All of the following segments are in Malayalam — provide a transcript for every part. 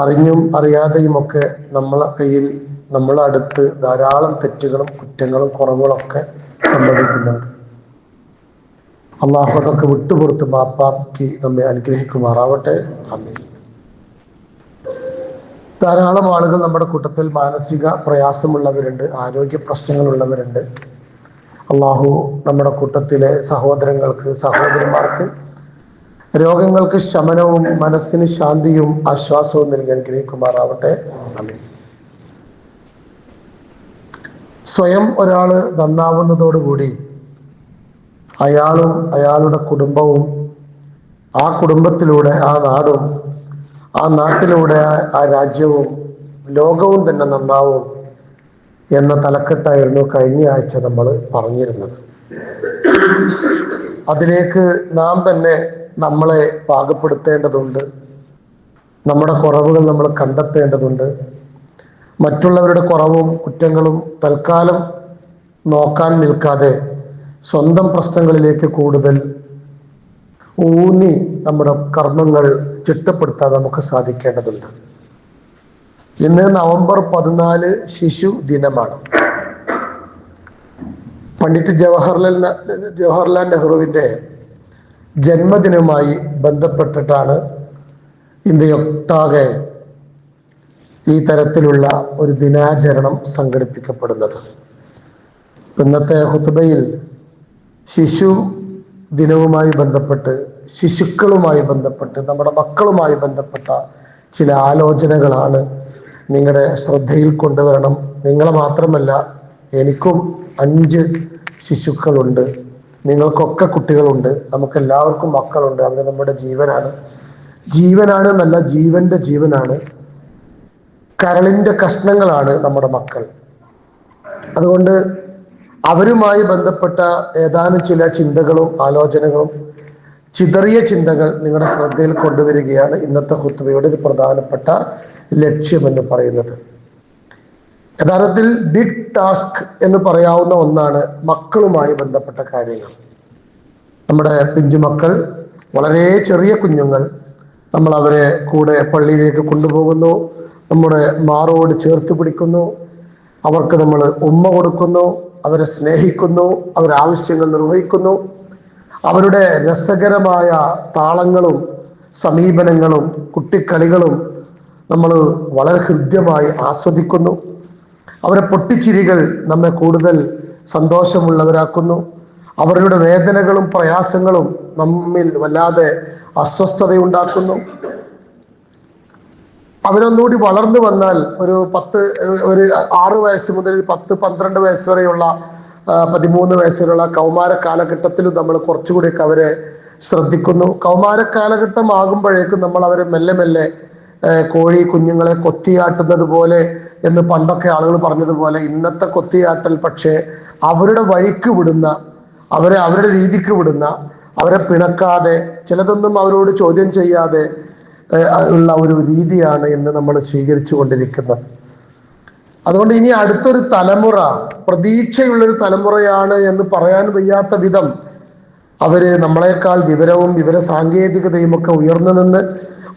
അറിഞ്ഞും അറിയാതെയും ഒക്കെ നമ്മളെ കയ്യിൽ നമ്മളെ അടുത്ത് ധാരാളം തെറ്റുകളും കുറ്റങ്ങളും കുറവുകളും ഒക്കെ സംഭവിക്കുന്നുണ്ട്. അള്ളാഹു അതൊക്കെ വിട്ടുപുറത്ത് മാപ്പാക്കി നമ്മെ അനുഗ്രഹിക്കുമാറാവട്ടെ. ധാരാളം ആളുകൾ നമ്മുടെ കൂട്ടത്തിൽ മാനസിക പ്രയാസമുള്ളവരുണ്ട് ആരോഗ്യ പ്രശ്നങ്ങളുള്ളവരുണ്ട്. അള്ളാഹു നമ്മുടെ കൂട്ടത്തിലെ സഹോദരങ്ങൾക്ക് സഹോദരിമാർക്ക് രോഗങ്ങൾക്ക് ശമനവും മനസ്സിന് ശാന്തിയും ആശ്വാസവും നൽകി അനുഗ്രഹിക്കുമാറാവട്ടെ. സ്വയം ഒരാൾ നന്നാവുന്നതോടുകൂടി അയാളും അയാളുടെ കുടുംബവും ആ കുടുംബത്തിലൂടെ ആ നാടും ആ നാട്ടിലൂടെ ആ രാജ്യവും ലോകവും തന്നെ നന്നാവും എന്ന തലക്കെട്ടായിരുന്നു കഴിഞ്ഞ ആഴ്ച നമ്മൾ പറഞ്ഞിരുന്നത്. അതിലേക്ക് നാം തന്നെ നമ്മളെ പാകപ്പെടുത്തേണ്ടതുണ്ട്. നമ്മുടെ കുറവുകൾ നമ്മൾ കണ്ടെത്തേണ്ടതുണ്ട്. മറ്റുള്ളവരുടെ കുറവും കുറ്റങ്ങളും തൽക്കാലം നോക്കാൻ നിൽക്കാതെ സ്വന്തം പ്രശ്നങ്ങളിലേക്ക് കൂടുതൽ ഊന്നി നമ്മുടെ കർമ്മങ്ങൾ ചിട്ടപ്പെടുത്താൻ നമുക്ക് സാധിക്കേണ്ടതുണ്ട്. ഇന്ന് നവംബർ പതിനാല് ശിശു ദിനമാണ്. പണ്ഡിറ്റ് ജവഹർലാൽ ജവഹർലാൽ നെഹ്റുവിന്റെ ജന്മദിനവുമായി ബന്ധപ്പെട്ടിട്ടാണ് ഇന്ത്യയൊട്ടാകെ ഈ തരത്തിലുള്ള ഒരു ദിനാചരണം സംഘടിപ്പിക്കപ്പെടുന്നത്. ഇന്നത്തെ ഹുത്തുബയിൽ ശിശു ദിനവുമായി ബന്ധപ്പെട്ട് ശിശുക്കളുമായി ബന്ധപ്പെട്ട് നമ്മുടെ മക്കളുമായി ബന്ധപ്പെട്ട ചില ആലോചനകളാണ് നിങ്ങളുടെ ശ്രദ്ധയിൽ കൊണ്ടുവരണം. നിങ്ങളെ മാത്രമല്ല എനിക്കും അഞ്ച് ശിശുക്കളുണ്ട്. നിങ്ങൾക്കൊക്കെ കുട്ടികളുണ്ട്. നമുക്ക് എല്ലാവർക്കും മക്കളുണ്ട്. അവർ നമ്മുടെ ജീവനാണ്. ജീവനാണ് എന്നല്ല ജീവന്റെ ജീവനാണ്. കരളിന്റെ കഷ്ണങ്ങളാണ് നമ്മുടെ മക്കൾ. അതുകൊണ്ട് അവരുമായി ബന്ധപ്പെട്ട ഏതാനും ചില ചിന്തകളും ആലോചനകളും ചിതറിയ ചിന്തകൾ നിങ്ങളുടെ ശ്രദ്ധയിൽ കൊണ്ടുവരികയാണ് ഇന്നത്തെ ഹുത്തുബയുടെ ഒരു പ്രധാനപ്പെട്ട ലക്ഷ്യമെന്ന് പറയുന്നത്. യഥാർത്ഥത്തിൽ ബിഗ് ടാസ്ക് എന്ന് പറയാവുന്ന ഒന്നാണ് മക്കളുമായി ബന്ധപ്പെട്ട കാര്യങ്ങൾ. നമ്മുടെ പിഞ്ചുമക്കൾ വളരെ ചെറിയ കുഞ്ഞുങ്ങൾ നമ്മൾ അവരെ കൂടെ പള്ളിയിലേക്ക് കൊണ്ടുപോകുന്നു നമ്മുടെ മാറോട് ചേർത്ത് പിടിക്കുന്നു അവർക്ക് നമ്മൾ ഉമ്മ കൊടുക്കുന്നു അവരെ സ്നേഹിക്കുന്നു അവരുടെ ആവശ്യങ്ങൾ നിർവഹിക്കുന്നു. അവരുടെ രസകരമായ താളങ്ങളും സമീപനങ്ങളും കുട്ടിക്കളികളും നമ്മൾ വളരെ ഹൃദ്യമായി ആസ്വദിക്കുന്നു. അവരെ പൊട്ടിച്ചിരികൾ നമ്മെ കൂടുതൽ സന്തോഷമുള്ളവരാക്കുന്നു. അവരുടെ വേദനകളും പ്രയാസങ്ങളും നമ്മിൽ വല്ലാതെ അസ്വസ്ഥതയുണ്ടാക്കുന്നു. അവരൊന്നുകൂടി വളർന്നു വന്നാൽ ഒരു പത്ത് ഒരു ആറ് വയസ്സ് മുതൽ പത്ത് പന്ത്രണ്ട് വയസ്സ് വരെയുള്ള പതിമൂന്ന് വയസ്സുള്ള കൗമാര കാലഘട്ടത്തിലും നമ്മൾ കുറച്ചുകൂടിയൊക്കെ അവരെ ശ്രദ്ധിക്കുന്നു. കൗമാര കാലഘട്ടം ആകുമ്പോഴേക്കും നമ്മൾ അവരെ മെല്ലെ മെല്ലെ കോഴി കുഞ്ഞുങ്ങളെ കൊത്തിയാട്ടുന്നത് പോലെ എന്ന് പണ്ടൊക്കെ ആളുകൾ പറഞ്ഞതുപോലെ ഇന്നത്തെ കൊത്തിയാട്ടൽ പക്ഷേ അവരുടെ വഴിക്ക് വിടുന്ന അവരെ അവരുടെ രീതിക്ക് വിടുന്ന അവരെ പിണക്കാതെ ചിലതൊന്നും അവരോട് ചോദ്യം ചെയ്യാതെ ഉള്ള ഒരു രീതിയാണ് ഇന്ന് നമ്മൾ സ്വീകരിച്ചു കൊണ്ടിരിക്കുന്നത്. അതുകൊണ്ട് ഇനി അടുത്തൊരു തലമുറ പ്രതീക്ഷയുള്ളൊരു തലമുറയാണ് എന്ന് പറയാൻ വയ്യാത്ത വിധം അവർ നമ്മളെക്കാൾ വിവരവും വിവര സാങ്കേതികതയും ഒക്കെ ഉയർന്നു നിന്ന്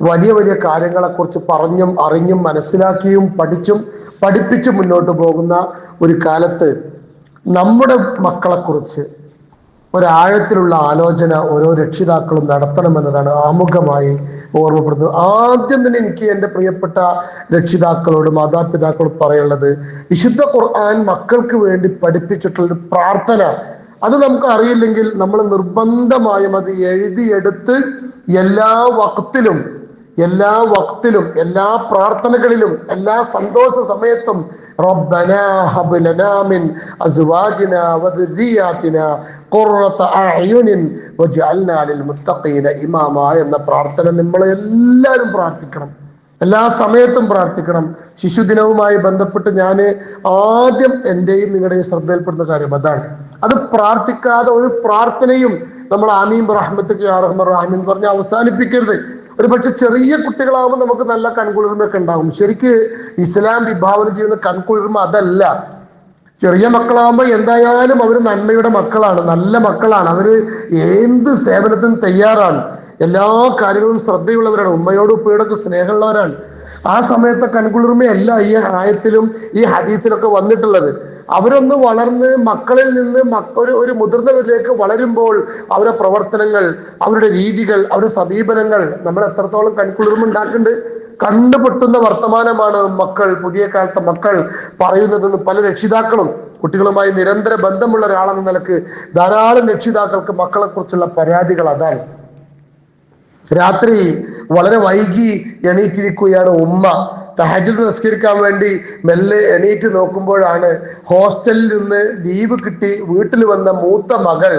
വലിയ വലിയ കാര്യങ്ങളെക്കുറിച്ച് പറഞ്ഞും അറിഞ്ഞും മനസ്സിലാക്കിയും പഠിച്ചും പഠിപ്പിച്ചും മുന്നോട്ട് പോകുന്ന ഒരു കാലത്ത് നമ്മുടെ മക്കളെക്കുറിച്ച് ഒരാഴത്തിലുള്ള ആലോചന ഓരോ രക്ഷിതാക്കളും നടത്തണമെന്നതാണ് ആമുഖമായി ഓർമ്മപ്പെടുന്നത്. ആദ്യം തന്നെ എനിക്ക് എന്റെ പ്രിയപ്പെട്ട രക്ഷിതാക്കളോട് മാതാപിതാക്കളോട് പറയുള്ളത് വിശുദ്ധ ഖുർആൻ മക്കൾക്ക് വേണ്ടി പഠിപ്പിച്ചിട്ടുള്ളൊരു പ്രാർത്ഥന. അത് നമുക്ക് അറിയില്ലെങ്കിൽ നമ്മൾ നിർബന്ധമായും അത് എഴുതിയെടുത്ത് എല്ലാ വക്തിലും എല്ലാ വക്തിലും എല്ലാ പ്രാർത്ഥനകളിലും എല്ലാ സന്തോഷ സമയത്തും മിൻ ലിൽ മുത്തഖീന ഇമാമ എന്ന പ്രാർത്ഥന നമ്മൾ എല്ലാവരും പ്രാർത്ഥിക്കണം. എല്ലാ സമയത്തും പ്രാർത്ഥിക്കണം. ശിശുദിനവുമായി ബന്ധപ്പെട്ട് ഞാൻ ആദ്യം എന്റെയും നിങ്ങളുടെയും ശ്രദ്ധയിൽപ്പെടുന്ന കാര്യം അതാണ്. അത് പ്രാർത്ഥിക്കാതെ ഒരു പ്രാർത്ഥനയും നമ്മൾ ആമീം റഹ്മത്ത് റഹ്മീൻ പറഞ്ഞ് അവസാനിപ്പിക്കരുത്. ഒരു പക്ഷെ ചെറിയ കുട്ടികളാകുമ്പോൾ നമുക്ക് നല്ല കൺകുളിർമയൊക്കെ ഉണ്ടാകും. ശരിക്ക് ഇസ്ലാം വിഭാവനം ചെയ്യുന്ന കൺകുളിർമ അതല്ല. ചെറിയ മക്കളാകുമ്പോൾ എന്തായാലും അവർ നന്മയുടെ മക്കളാണ് നല്ല മക്കളാണ്. അവർ എന്ത് സേവനത്തിനും തയ്യാറാണ്. എല്ലാ കാര്യങ്ങളും ശ്രദ്ധയുള്ളവരാണ് ഉമ്മയോട് ഉപ്പയോടൊക്കെ സ്നേഹമുള്ളവരാണ്. ആ സമയത്തെ കൺകുളിർമയല്ല ഈ ആയത്തിലും ഈ ഹദീത്തിലൊക്കെ വന്നിട്ടുള്ളത്. അവരൊന്ന് വളർന്ന് മക്കളിൽ നിന്ന് മക്ക ഒരു മുതിർന്നവരിലേക്ക് വളരുമ്പോൾ അവരുടെ പ്രവർത്തനങ്ങൾ അവരുടെ രീതികൾ അവരുടെ സമീപനങ്ങൾ നമ്മൾ എത്രത്തോളം കൺകുളിർമ ഉണ്ടാക്കുന്നുണ്ട്. കണ്ടുപൊട്ടുന്ന വർത്തമാനമാണ് മക്കൾ പുതിയ കാലത്തെ മക്കൾ പറയുന്നതെന്ന് പല രക്ഷിതാക്കളും കുട്ടികളുമായി നിരന്തര ബന്ധമുള്ള ഒരാളെന്ന നിലയ്ക്ക് ധാരാളം രക്ഷിതാക്കൾക്ക് മക്കളെക്കുറിച്ചുള്ള പരാതികൾ അതാണ്. രാത്രി വളരെ വൈകി എണീറ്റിരിക്കുകയാണ് ഉമ്മ. തഹജുദ് നിസ്കരിക്കാൻ വേണ്ടി മെല്ലെ എണീറ്റ് നോക്കുമ്പോഴാണ് ഹോസ്റ്റലിൽ നിന്ന് ലീവ് കിട്ടി വീട്ടിൽ വന്ന മൂത്ത മകൾ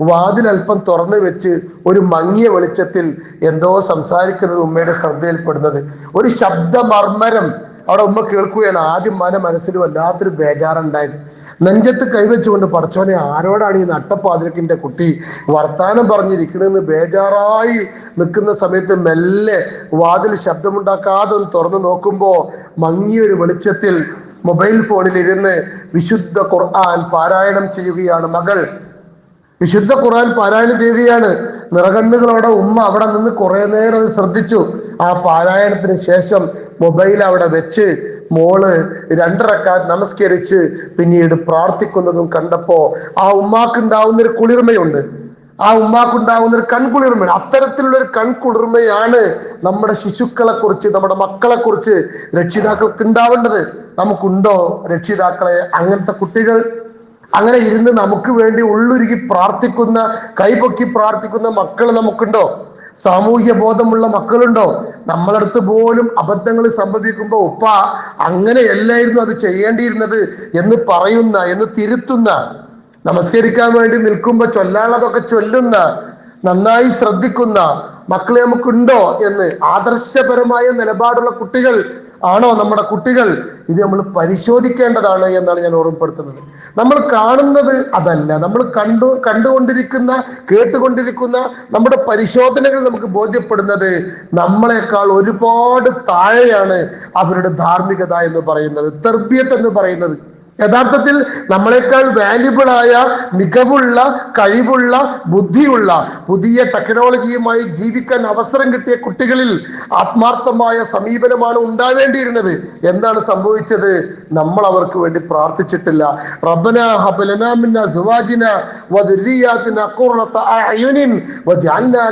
വാതിൽ അല്പം തുറന്നു വെച്ച് ഒരു മങ്ങിയ വെളിച്ചത്തിൽ എന്തോ സംസാരിക്കുന്നത് ഉമ്മയുടെ ശ്രദ്ധയിൽപ്പെടുന്നത്. ഒരു ശബ്ദമർമ്മരം അവിടെ ഉമ്മ കേൾക്കുകയാണ്. ആദ്യം മന മനസ്സിൽ വല്ലാത്തൊരു ബേജാറുണ്ടായത്. നെഞ്ചത്ത് കൈവച്ചുകൊണ്ട് പടച്ചോനെ ആരോടാണ് ഈ നട്ടപ്പാതിരക്കിന്റെ കുട്ടി വർത്താനം പറഞ്ഞിരിക്കണെന്ന് ബേജാറായി നിൽക്കുന്ന സമയത്ത് മെല്ലെ വാതിൽ ശബ്ദമുണ്ടാക്കാതെ ഒന്ന് തുറന്നു നോക്കുമ്പോ മങ്ങിയൊരു വെളിച്ചത്തിൽ മൊബൈൽ ഫോണിൽ ഇരുന്ന് വിശുദ്ധ ഖുർആൻ പാരായണം ചെയ്യുകയാണ് മകൾ. വിശുദ്ധ ഖുർആൻ പാരായണം ചെയ്യുകയാണ്. നിറകണ്ണുകളോടെ ഉമ്മ അവിടെ നിന്ന് കുറെ നേരം ശ്രദ്ധിച്ചു. ആ പാരായണത്തിന് ശേഷം മൊബൈൽ അവിടെ വെച്ച് മോൾ രണ്ടരക്ക നമസ്കരിച്ച് പിന്നീട് പ്രാർത്ഥിക്കുന്നതും കണ്ടപ്പോ ആ ഉമ്മാക്കുണ്ടാവുന്ന ഒരു കുളിർമയുണ്ട്. ആ ഉമ്മാക്കുണ്ടാവുന്ന ഒരു കൺകുളിർമയാണ് അത്തരത്തിലുള്ള ഒരു കൺകുളിർമയാണ് നമ്മുടെ ശിശുക്കളെ കുറിച്ച് നമ്മുടെ മക്കളെ കുറിച്ച് രക്ഷിതാക്കൾക്ക് ഉണ്ടാവേണ്ടത് നമുക്കുണ്ടോ രക്ഷിതാക്കളെ? അങ്ങനത്തെ കുട്ടികൾ അങ്ങനെ ഇരുന്ന് നമുക്ക് വേണ്ടി ഉള്ളുരുകി പ്രാർത്ഥിക്കുന്ന കൈപൊക്കി പ്രാർത്ഥിക്കുന്ന മക്കൾ നമുക്കുണ്ടോ? സാമൂഹ്യ ബോധമുള്ള മക്കളുണ്ടോ? നമ്മളടുത്ത് പോലും അബദ്ധങ്ങൾ സംഭവിക്കുമ്പോൾ ഉപ്പ അങ്ങനെയല്ലായിരുന്നു അത് ചെയ്യേണ്ടിയിരുന്നത് എന്ന് പറയുന്ന എന്ന് തിരുത്തുന്ന നമസ്കരിക്കാൻ വേണ്ടി നിൽക്കുമ്പോൾ ചൊല്ലാനുള്ളതൊക്കെ ചൊല്ലുന്ന നന്നായി ശ്രദ്ധിക്കുന്ന മക്കളെ നമുക്കുണ്ടോ എന്ന് ആദർശപരമായ നിലപാടുള്ള കുട്ടികൾ ആണോ നമ്മുടെ കുട്ടികൾ? ഇത് നമ്മൾ പരിശോധിക്കേണ്ടതാണ് എന്നാണ് ഞാൻ ഓർമ്മപ്പെടുത്തുന്നത്. നമ്മൾ കാണുന്നത് അതല്ല. നമ്മൾ കണ്ടു കണ്ടുകൊണ്ടിരിക്കുന്ന കേട്ടുകൊണ്ടിരിക്കുന്ന നമ്മുടെ പരിശോധനകൾ നമുക്ക് ബോധ്യപ്പെടുന്നത് നമ്മളെക്കാൾ ഒരുപാട് താഴെയാണ് അവരുടെ ധാർമ്മികത എന്ന് പറയുന്നത് തെർബിയത്ത് എന്ന് പറയുന്നത്. യഥാർത്ഥത്തിൽ നമ്മളെക്കാൾ വാല്യുബിൾ ആയ മികവുള്ള കഴിവുള്ള ബുദ്ധിയുള്ള പുതിയ ടെക്നോളജിയുമായി ജീവിക്കാൻ അവസരം കിട്ടിയ കുട്ടികളിൽ ആത്മാർത്ഥമായ സമീപനമാണ് ഉണ്ടാവേണ്ടിയിരുന്നത്. എന്താണ് സംഭവിച്ചത്? നമ്മൾ അവർക്ക് വേണ്ടി പ്രാർത്ഥിച്ചിട്ടില്ല. റബ്ബന ഹബലന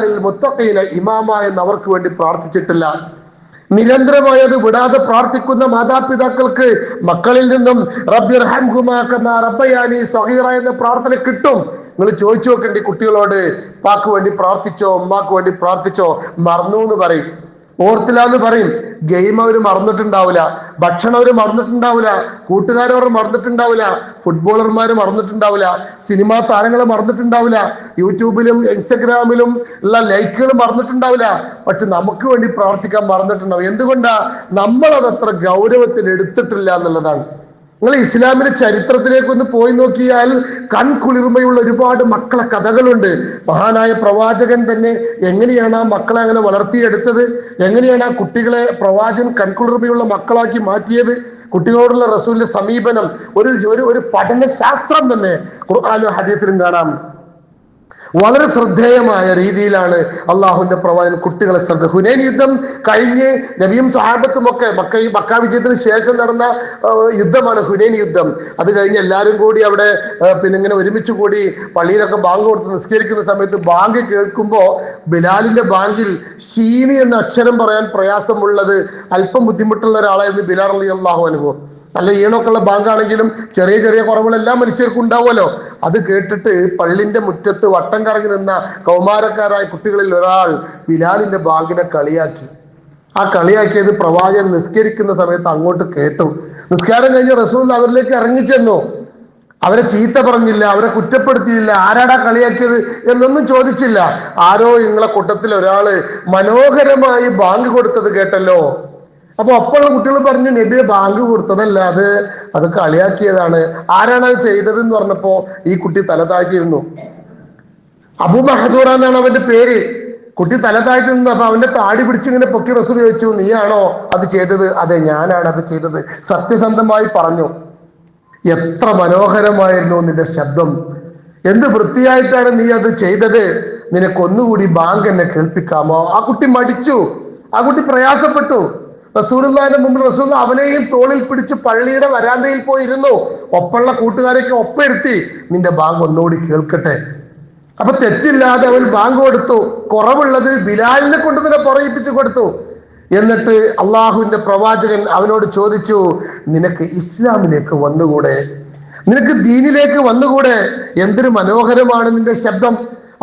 ലിൽ ഇമാമ എന്ന് അവർക്ക് വേണ്ടി പ്രാർത്ഥിച്ചിട്ടില്ല. നിരന്തരമായി അത് വിടാതെ പ്രാർത്ഥിക്കുന്ന മാതാപിതാക്കൾക്ക് മക്കളിൽ നിന്നും റബ്ബിർ റബ്ബയാനി സഹീറ എന്ന പ്രാർത്ഥന കിട്ടും. നിങ്ങൾ ചോദിച്ചു നോക്കണ്ടേ കുട്ടികളോട് പാക്ക് വേണ്ടി പ്രാർത്ഥിച്ചോ ഉമ്മാക്ക് വേണ്ടി പ്രാർത്ഥിച്ചോ? മറന്നു എന്ന് പറയും. ഓർത്തില്ല എന്ന് പറയും. ഗെയിം അവർ മറന്നിട്ടുണ്ടാവില്ല. ഭക്ഷണം അവർ മറന്നിട്ടുണ്ടാവില്ല. കൂട്ടുകാരവർ മറന്നിട്ടുണ്ടാവില്ല. ഫുട്ബോളർമാർ മറന്നിട്ടുണ്ടാവില്ല. സിനിമാ താരങ്ങൾ മറന്നിട്ടുണ്ടാവില്ല. യൂട്യൂബിലും ഇൻസ്റ്റഗ്രാമിലും ഉള്ള ലൈക്കുകൾ മറന്നിട്ടുണ്ടാവില്ല. പക്ഷെ നമുക്ക് വേണ്ടി പ്രാർത്ഥിക്കാൻ മറന്നിട്ടുണ്ടാവും. എന്തുകൊണ്ടാ? നമ്മളത് അത്ര ഗൗരവത്തിൽ എടുത്തിട്ടില്ല എന്നുള്ളതാണ്. നിങ്ങൾ ഇസ്ലാമിന്റെ ചരിത്രത്തിലേക്ക് ഒന്ന് പോയി നോക്കിയാൽ കൺകുളിർമയുള്ള ഒരുപാട് മക്കളെ കഥകളുണ്ട്. മഹാനായ പ്രവാചകൻ തന്നെ എങ്ങനെയാണ് ആ മക്കളെ അങ്ങനെ വളർത്തിയെടുത്തത്? എങ്ങനെയാണ് ആ കുട്ടികളെ പ്രവാചകൻ കൺകുളിർമയുള്ള മക്കളാക്കി മാറ്റിയത്? കുട്ടികളോടുള്ള റസൂലിന്റെ സമീപനം ഒരു ഒരു പഠന ശാസ്ത്രം തന്നെ ഖുർആാനും ഹദീത്തിലും കാണാം. വളരെ ശ്രദ്ധേയമായ രീതിയിലാണ് അള്ളാഹുവിന്റെ പ്രവാചകൻ കുട്ടികളെ ശ്രദ്ധ ഹുനൈൻ യുദ്ധം കഴിഞ്ഞ് നബിയും സാഹബത്തും ഒക്കെ മക്ക മക്ക വിജയത്തിന് ശേഷം നടന്ന യുദ്ധമാണ് ഹുനൈൻ യുദ്ധം. അത് കഴിഞ്ഞ് എല്ലാവരും കൂടി അവിടെ പിന്നെ ഇങ്ങനെ ഒരുമിച്ച് കൂടി പള്ളിയിലൊക്കെ ബാങ്ക് കൊടുത്ത് നിസ്കരിക്കുന്ന സമയത്ത് ബാങ്ക് കേൾക്കുമ്പോൾ ബിലാലിന്റെ ബാങ്കിൽ ഷീനി എന്ന അക്ഷരം പറയാൻ പ്രയാസമുള്ളത് അല്പം ബുദ്ധിമുട്ടുള്ള ഒരാളായിരുന്നു ബിലാൽ അലി അള്ളാഹു അനുഭവം നല്ല ഈണൊക്കെയുള്ള ബാങ്കാണെങ്കിലും ചെറിയ ചെറിയ കുറവുകളെല്ലാം മനുഷ്യർക്ക് ഉണ്ടാവുമല്ലോ. അത് കേട്ടിട്ട് പള്ളിന്റെ മുറ്റത്ത് വട്ടം കറങ്ങി നിന്ന കൗമാരക്കാരായ കുട്ടികളിൽ ഒരാൾ ബിലാലിന്റെ ബാങ്കിനെ കളിയാക്കി. ആ കളിയാക്കിയത് പ്രവാചകൻ നിസ്കരിക്കുന്ന സമയത്ത് അങ്ങോട്ട് കേട്ടു. നിസ്കാരം കഴിഞ്ഞ് റസൂൽ അവരിലേക്ക് ഇറങ്ങിച്ചെന്നു. അവരെ ചീത്ത പറഞ്ഞില്ല അവരെ കുറ്റപ്പെടുത്തിയില്ല ആരാടാ കളിയാക്കിയത് എന്നൊന്നും ചോദിച്ചില്ല. ആരോ നിങ്ങളെ കൂട്ടത്തിൽ ഒരാൾ മനോഹരമായി ബാങ്ക് കൊടുത്തത് കേട്ടല്ലോ. അപ്പൊ അപ്പോഴുള്ള കുട്ടികൾ പറഞ്ഞു നബിയെ ബാങ്ക് കൊടുത്തതല്ല അത് അത് കളിയാക്കിയതാണ്. ആരാണ് അത് ചെയ്തത് എന്ന് പറഞ്ഞപ്പോ ഈ കുട്ടി തല താഴ്ത്തിയിരുന്നു. അബു മഹദൂറ എന്നാണ് അവന്റെ പേര്. കുട്ടി തല താഴ്ത്തി നിന്നു അപ്പൊ അവന്റെ താടി പിടിച്ച് ഇങ്ങനെ പൊക്കി റസൂൽ ചോദിച്ചു നീയാണോ അത് ചെയ്തത്? അതെ ഞാനാണ് അത് ചെയ്തത്. സത്യസന്ധമായി പറഞ്ഞു. എത്ര മനോഹരമായിരുന്നു നിന്റെ ശബ്ദം. എന്ത് വൃത്തിയായിട്ടാണ് നീ അത് ചെയ്തത്? നിനക്കൊന്നുകൂടി ബാങ്ക് എന്നെ കേൾപ്പിക്കാമോ? ആ കുട്ടി മടിച്ചു. ആ കുട്ടി പ്രയാസപ്പെട്ടു. റസൂലുള്ളാന്റെ മുമ്പിൽ റസൂൽ അവനെയും തോളിൽ പിടിച്ച് പള്ളിയുടെ വരാന്തയിൽ പോയിരുന്നു. ഒപ്പമുള്ള കൂട്ടുകാരൊക്കെ ഒപ്പിരുത്തി നിന്റെ ബാങ്ക് ഒന്നുകൂടി കേൾക്കട്ടെ. അപ്പൊ തെറ്റില്ലാതെ അവൻ ബാങ്ക് കൊടുത്തു. കുറവുള്ളത് ബിലാലിനെ കൊണ്ട് തന്നെ പറയിപ്പിച്ചു കൊടുത്തു. എന്നിട്ട് അള്ളാഹുവിന്റെ പ്രവാചകൻ അവനോട് ചോദിച്ചു നിനക്ക് ഇസ്ലാമിലേക്ക് വന്നുകൂടെ? നിനക്ക് ദീനിലേക്ക് വന്നുകൂടെ? എന്തൊരു മനോഹരമാണ് നിന്റെ ശബ്ദം.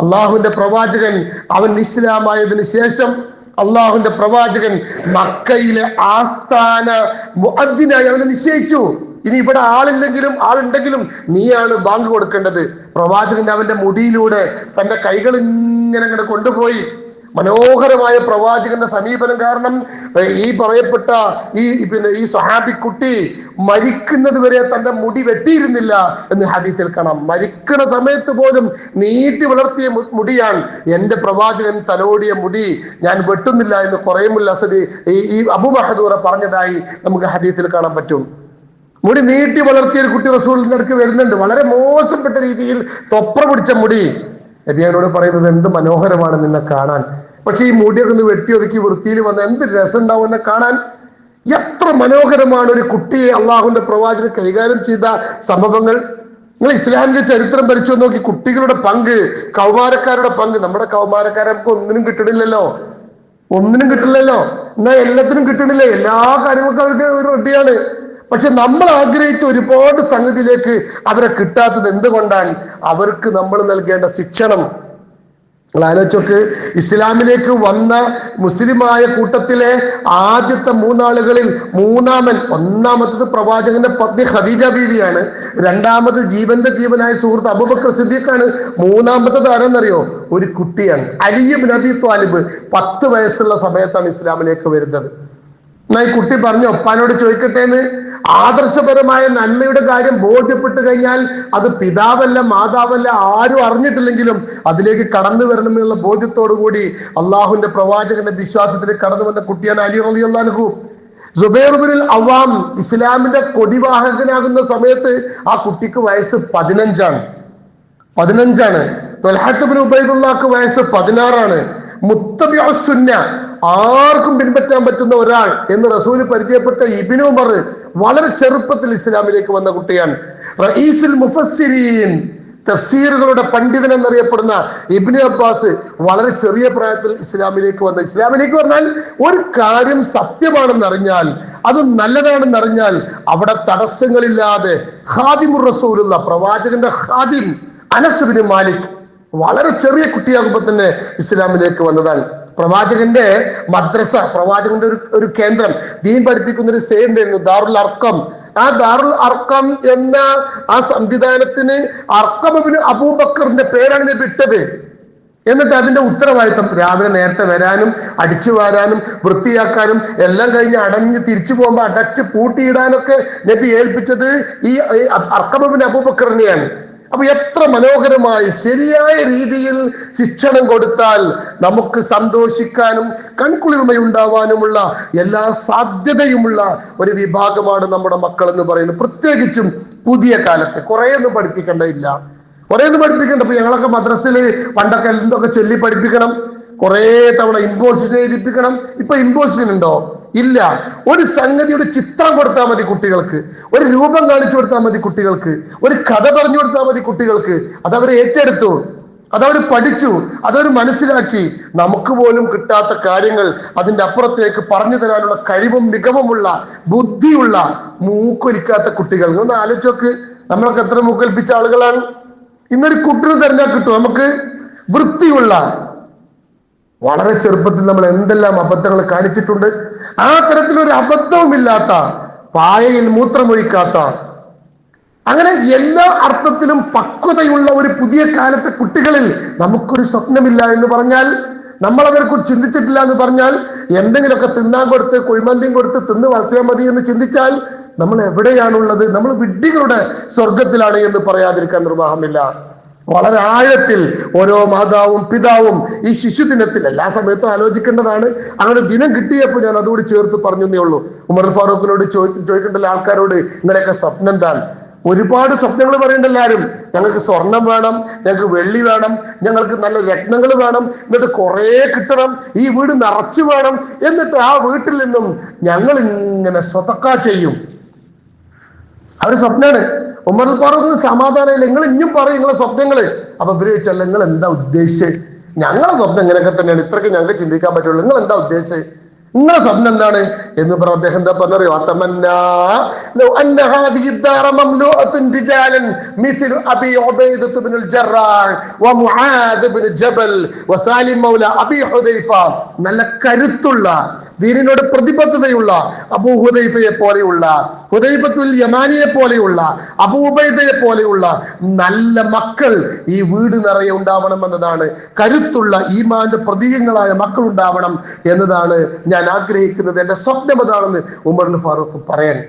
അള്ളാഹുവിന്റെ പ്രവാചകൻ അവൻ ഇസ്ലാമായതിനു ശേഷം അള്ളാഹുവിന്റെ പ്രവാചകൻ മക്കയിലെ ആസ്ഥാന മുഅദ്ദിനായി അവനെ നിശ്ചയിച്ചു. ഇനി ഇവിടെ ആളില്ലെങ്കിലും ആളുണ്ടെങ്കിലും നീയാണ് ബാങ്ക് കൊടുക്കേണ്ടത്. പ്രവാചകന്റെ അവന്റെ മുടിയിലൂടെ തന്റെ കൈകൾ ഇങ്ങനെ കൊണ്ടുപോയി മനോഹരമായ പ്രവാചകന്റെ സമീപനം കാരണം ഈ പറയപ്പെട്ട ഈ പിന്നെ ഈ സ്വഹാബി കുട്ടി മരിക്കുന്നത് വരെ തന്റെ മുടി വെട്ടിയിരുന്നില്ല എന്ന് ഹദീത്തിൽ കാണാം. മരിക്കുന്ന സമയത്ത് പോലും നീട്ടി വളർത്തിയ മുടിയാണ് എന്റെ പ്രവാചകൻ തലോടിയ മുടി ഞാൻ വെട്ടുന്നില്ല എന്ന് കുറേമുല്ല അസദി ഈ അബു മഹദൂറ പറഞ്ഞതായി നമുക്ക് ഹദീത്തിൽ കാണാൻ പറ്റും. മുടി നീട്ടി വളർത്തിയ ഒരു കുട്ടി റസൂളിന്റെ അടുക്ക് വരുന്നുണ്ട്. വളരെ മോശപ്പെട്ട രീതിയിൽ തൊപ്ര പിടിച്ച മുടി. നബിയാനോട് പറയുന്നത് എന്ത് മനോഹരമാണ് നിന്നെ കാണാൻ. പക്ഷെ ഈ മുടിയൊക്കെ ഒന്ന് വെട്ടി ഒതുക്കി വൃത്തിയിൽ വന്ന എന്ത് രസം ഉണ്ടാവും എന്നെ കാണാൻ? എത്ര മനോഹരമാണ് ഒരു കുട്ടിയെ അള്ളാഹുവിന്റെ പ്രവാചകൻ കൈകാര്യം ചെയ്ത സംഭവങ്ങൾ. നിങ്ങൾ ഇസ്ലാമിക ചരിത്രം പരിച്ചു നോക്കി കുട്ടികളുടെ പങ്ക് കൗമാരക്കാരുടെ പങ്ക്. നമ്മുടെ കൗമാരക്കാരെ നമുക്ക് ഒന്നിനും കിട്ടണില്ലല്ലോ ഒന്നിനും കിട്ടില്ലല്ലോ. എന്നാ എല്ലാത്തിനും കിട്ടണില്ല എല്ലാ കാര്യങ്ങൾക്കും അവർക്ക് റെഡിയാണ്. പക്ഷെ നമ്മൾ ആഗ്രഹിച്ച ഒരുപാട് സംഗതിയിലേക്ക് അവരെ കിട്ടാത്തത് എന്തുകൊണ്ടാണ്? അവർക്ക് നമ്മൾ നൽകേണ്ട ശിക്ഷണം. ആലോചിച്ചോക്ക് ഇസ്ലാമിലേക്ക് വന്ന മുസ്ലിമായ കൂട്ടത്തിലെ ആദ്യത്തെ മൂന്നാളുകളിൽ മൂന്നാമൻ ഒന്നാമത്തത് പ്രവാചകന്റെ പത്നി ഖദീജ ബീവിയാണ് രണ്ടാമത് ജീവന്റെ ജീവനായ സുഹൃത്ത് അബുബക്കർ സിദ്ദീഖാണ് മൂന്നാമത്തത് ആരെന്നറിയോ? ഒരു കുട്ടിയാണ് അലിയും നബി ത്വാലിബ്. പത്ത് വയസ്സുള്ള സമയത്താണ് ഇസ്ലാമിലേക്ക് വരുന്നത്. എന്നാ ഈ കുട്ടി പറഞ്ഞു ഒപ്പാനോട് ചോദിക്കട്ടെ എന്ന്. ആദർശപരമായ നന്മയുടെ കാര്യം ബോധ്യപ്പെട്ട് കഴിഞ്ഞാൽ അത് പിതാവല്ല മാതാവല്ല ആരും അറിഞ്ഞിട്ടില്ലെങ്കിലും അതിലേക്ക് കടന്നു വരണമെന്നുള്ള ബോധ്യത്തോടു കൂടി അള്ളാഹുവിന്റെ പ്രവാചകന്റെ വിശ്വാസത്തിൽ കടന്നു വന്ന കുട്ടിയാണ് അലി റലി അള്ളാൻഹു സുബൈർബിനിൽ അവാം ഇസ്ലാമിന്റെ കൊടിവാഹകനാകുന്ന സമയത്ത് ആ കുട്ടിക്ക് വയസ്സ് പതിനഞ്ചാണ്. പതിനഞ്ചാണ്. തൊലഹത്തുബിൻ ഉബൈദുള്ളാക്ക് വയസ്സ് പതിനാറാണ്. മുത്തബിസുന്ന ആർക്കും പിൻപറ്റാൻ പറ്റുന്ന ഒരാൾ എന്ന് റസൂൽ പരിചയപ്പെട്ട ഇബിനു ഉമർ വളരെ ചെറുപ്പത്തിൽ ഇസ്ലാമിലേക്ക് വന്ന കുട്ടിയാണ്. റഈസുൽ മുഫസ്സിരീൻ തഫ്സീറുകളുടെ പണ്ഡിതൻ എന്നറിയപ്പെടുന്ന ഇബ്നു അബ്ബാസ് വളരെ ചെറിയ പ്രായത്തിൽ ഇസ്ലാമിലേക്ക് വന്ന. ഇസ്ലാമിലേക്ക് പറഞ്ഞാൽ ഒരു കാര്യം സത്യമാണെന്ന് അറിഞ്ഞാൽ അത് നല്ലതാണെന്ന് അറിഞ്ഞാൽ അവിടെ തടസ്സങ്ങളില്ലാതെ ഖാദിമുർ റസൂലുള്ള പ്രവാചകന്റെ ഖാദിം അനസ് ബിൻ മാലിക് വളരെ ചെറിയ കുട്ടിയാകുമ്പോൾ തന്നെ ഇസ്ലാമിലേക്ക് വന്നതാണ്. പ്രവാചകന്റെ മദ്രസ പ്രവാചകന്റെ ഒരു ഒരു കേന്ദ്രം ദീൻ പഠിപ്പിക്കുന്ന ഒരു സേ ഉണ്ടായിരുന്നു ദാറുൽ അർക്കം. ആ ദാറുൽ അർക്കം എന്ന ആ സംവിധാനത്തിന് അർക്കം അബൂബക്കറിന്റെ പേരാണ് ഞാൻ വിട്ടത് എന്നിട്ട് അതിന്റെ ഉത്തരവാദിത്തം രാവിലെ നേരത്തെ വരാനും അടിച്ചു വാരാനും വൃത്തിയാക്കാനും എല്ലാം കഴിഞ്ഞ് അടഞ്ഞ് തിരിച്ചു പോകുമ്പോൾ അടച്ച് പൂട്ടിയിടാനൊക്കെ നബി ഏൽപ്പിച്ചത് ഈ അർക്കമബിൻ അബൂബക്കറിനെയാണ്. അപ്പൊ എത്ര മനോഹരമായി ശരിയായ രീതിയിൽ ശിക്ഷണം കൊടുത്താൽ നമുക്ക് സന്തോഷിക്കാനും കൺകുളിർമയുണ്ടാവാനുമുള്ള എല്ലാ സാധ്യതയുമുള്ള ഒരു വിഭാഗമാണ് നമ്മുടെ മക്കൾ എന്ന് പറയുന്നത് പ്രത്യേകിച്ചും പുതിയ കാലത്ത്. കുറേയൊന്നും പഠിപ്പിക്കേണ്ടതില്ല. കുറേയൊന്നും പഠിപ്പിക്കേണ്ട. ഇപ്പൊ ഞങ്ങളൊക്കെ മദ്രസിൽ പണ്ടൊക്കെ എന്തൊക്കെ ചൊല്ലി പഠിപ്പിക്കണം. കുറേ തവണ ഇമ്പോസിഷൻ എഴുതിപ്പിക്കണം. ഇപ്പൊ ഇമ്പോസിഷൻ ഉണ്ടോ? ഇല്ല. ഒരു സംഗതിയുടെ ചിത്രം കൊടുത്താൽ മതി കുട്ടികൾക്ക്. ഒരു രൂപം കാണിച്ചു കൊടുത്താൽ മതി കുട്ടികൾക്ക്. ഒരു കഥ പറഞ്ഞു കൊടുത്താൽ മതി കുട്ടികൾക്ക്. അതവർ ഏറ്റെടുത്തു. അതവർ പഠിച്ചു. അതവർ മനസ്സിലാക്കി. നമുക്ക് പോലും കിട്ടാത്ത കാര്യങ്ങൾ അതിന്റെ അപ്പുറത്തേക്ക് പറഞ്ഞു തരാനുള്ള കഴിവും മികവുമുള്ള ബുദ്ധിയുള്ള മൂക്കൊലിക്കാത്ത കുട്ടികൾ ഒന്ന് ആലോചിച്ചോക്ക് നമ്മളൊക്കെ എത്ര മൂക്കൊലിപ്പിച്ച ആളുകളാണ്. ഇന്നൊരു കുട്ടിനെ തെരഞ്ഞാൽ കിട്ടും നമുക്ക് വൃത്തിയുള്ള വളരെ ചെറുപ്പത്തിൽ നമ്മൾ എന്തെല്ലാം അബദ്ധങ്ങൾ കാണിച്ചിട്ടുണ്ട്? ആ തരത്തിലൊരു അബദ്ധവുമില്ലാത്ത പായയിൽ മൂത്രമൊഴിക്കാത്ത അങ്ങനെ എല്ലാ അർത്ഥത്തിലും പക്വതയുള്ള ഒരു പുതിയ കാലത്തെ കുട്ടികളിൽ നമുക്കൊരു സ്വപ്നമില്ല എന്ന് പറഞ്ഞാൽ നമ്മൾ അവരെക്കുറിച്ച് ചിന്തിച്ചിട്ടില്ല എന്ന് പറഞ്ഞാൽ എന്തെങ്കിലുമൊക്കെ തിന്നാൻ കൊടുത്ത് കുഴിമന്തിയും കൊടുത്ത് തിന്ന് വളർത്തിയാൽ മതി എന്ന് ചിന്തിച്ചാൽ നമ്മൾ എവിടെയാണുള്ളത്? നമ്മൾ വിഡ്ഢികളുടെ സ്വർഗത്തിലാണ് എന്ന് പറയാതിരിക്കാൻ നിർവാഹമില്ല. വളരെ ആഴത്തിൽ ഓരോ മാതാവും പിതാവും ഈ ശിശുദിനത്തിൽ എല്ലാ സമയത്തും ആലോചിക്കേണ്ടതാണ്. അങ്ങനെ ദിനം കിട്ടിയപ്പോൾ ഞാൻ അതുകൂടി ചേർത്ത് പറഞ്ഞു പറഞ്ഞേ ഉള്ളൂ. ഉമർ ഫാറൂഖിനോട് ചോദി ചോദിക്കേണ്ട ആൾക്കാരോട് നിങ്ങളെയൊക്കെ സ്വപ്നം എന്താണ്? ഒരുപാട് സ്വപ്നങ്ങൾ പറയേണ്ട എല്ലാവരും ഞങ്ങൾക്ക് സ്വർണം വേണം ഞങ്ങൾക്ക് വെള്ളി വേണം ഞങ്ങൾക്ക് നല്ല രത്നങ്ങൾ വേണം എന്നിട്ട് കുറേ കിട്ടണം ഈ വീട് നിറച്ചു വേണം എന്നിട്ട് ആ വീട്ടിൽ നിന്നും ഞങ്ങൾ ഇങ്ങനെ സ്വതക്ക ചെയ്യും. അവർ സ്വപ്നാണ്. ഉമർ പറഞ്ഞു സമാധാനമില്ല. നിങ്ങൾ ഇഞ്ഞും പറയും നിങ്ങളെ സ്വപ്നങ്ങൾ അപ്പൊ ഇവർ ചോദിച്ചല്ല നിങ്ങൾ എന്താ ഉദ്ദേശിച്ചത് ഞങ്ങളെ സ്വപ്നം ഇങ്ങനെയൊക്കെ തന്നെയാണ്. ഇത്രയ്ക്ക് ഞങ്ങൾക്ക് ചിന്തിക്കാൻ പറ്റുള്ളൂ. നിങ്ങൾ എന്താ ഉദ്ദേശിച്ചത് നിങ്ങളെ സ്വപ്നം എന്താണ്? എന്ന് പറഞ്ഞ അദ്ദേഹം എന്താ പറഞ്ഞറിയോ? നല്ല കരുത്തുള്ള ദീനിനോട് പ്രതിബദ്ധതയുള്ള അബൂ ഹുദൈഫയെ പോലെയുള്ള ഹുദൈബത്തുൽ യമാനിയെ പോലെയുള്ള അബൂബൈദയെ പോലെയുള്ള നല്ല മക്കൾ ഈ വീട് നിറയെ ഉണ്ടാവണം എന്നതാണ് കരുത്തുള്ള ഈമാന്റെ പ്രതീകങ്ങളായ മക്കൾ ഉണ്ടാവണം എന്നതാണ് ഞാൻ ആഗ്രഹിക്കുന്നത്. എന്റെ സ്വപ്നം അതാണെന്ന് ഉമർ ഫാറൂഖ് പറയാൻ.